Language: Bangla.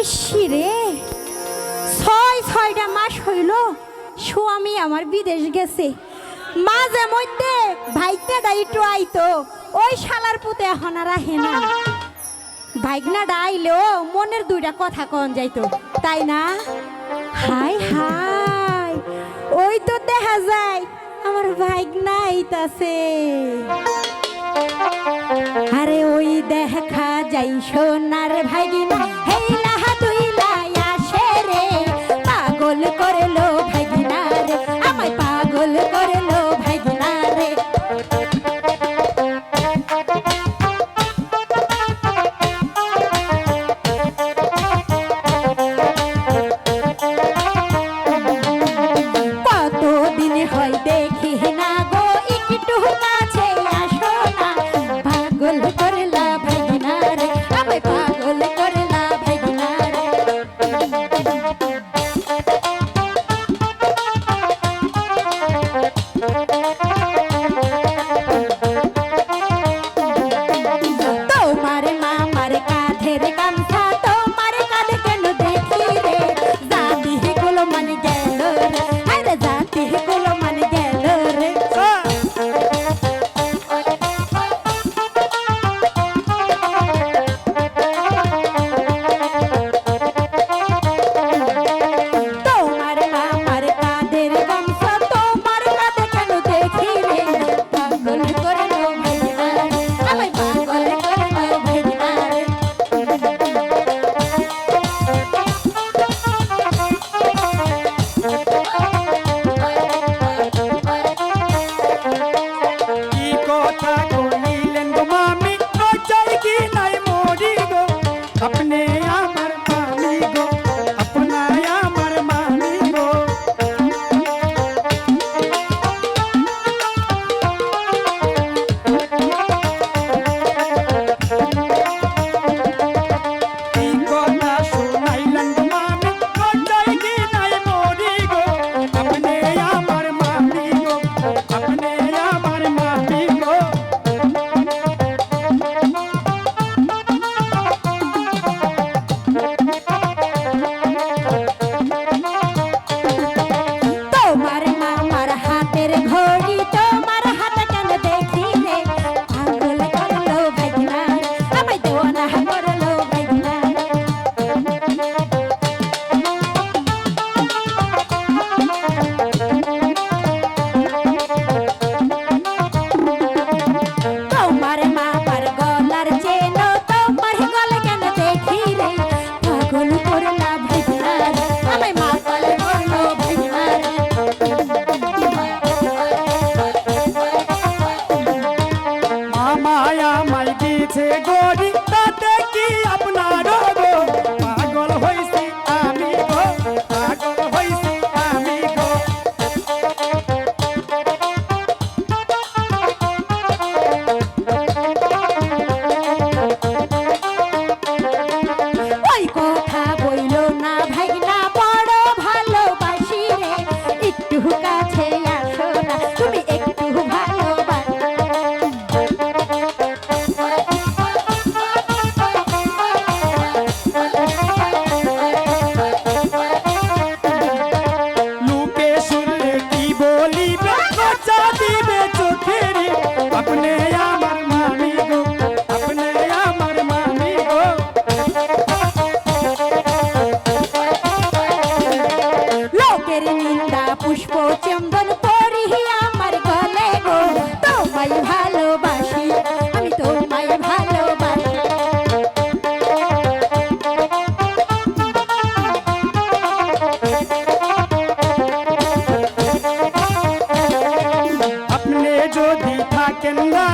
রে। ছয়, ছয়টা মাস হইল স্বামী আমার বিদেশ গেছে। মাঝে মধ্যে ভাইকনাটা একটু আইতো, ওই শালার পুতে এখন আর আহে না। ভাইকনাটা আইলেও মনের দুইটা কথা কন যাইতো, তাই না? হাই হাই, ওই তো দেখা যায় আমার ভাইকনা আইতাছে। আরে ওই দেখা যাই সোনার ভাগিনা হেই হয়েছে গরিব গোবিন্দা পুষ্প চন্দন পরিহি আমার গলে গো। তোমায় ভালোবাসি, আমি তোমায় ভালোবাসি। আপনি যদি থাকেন না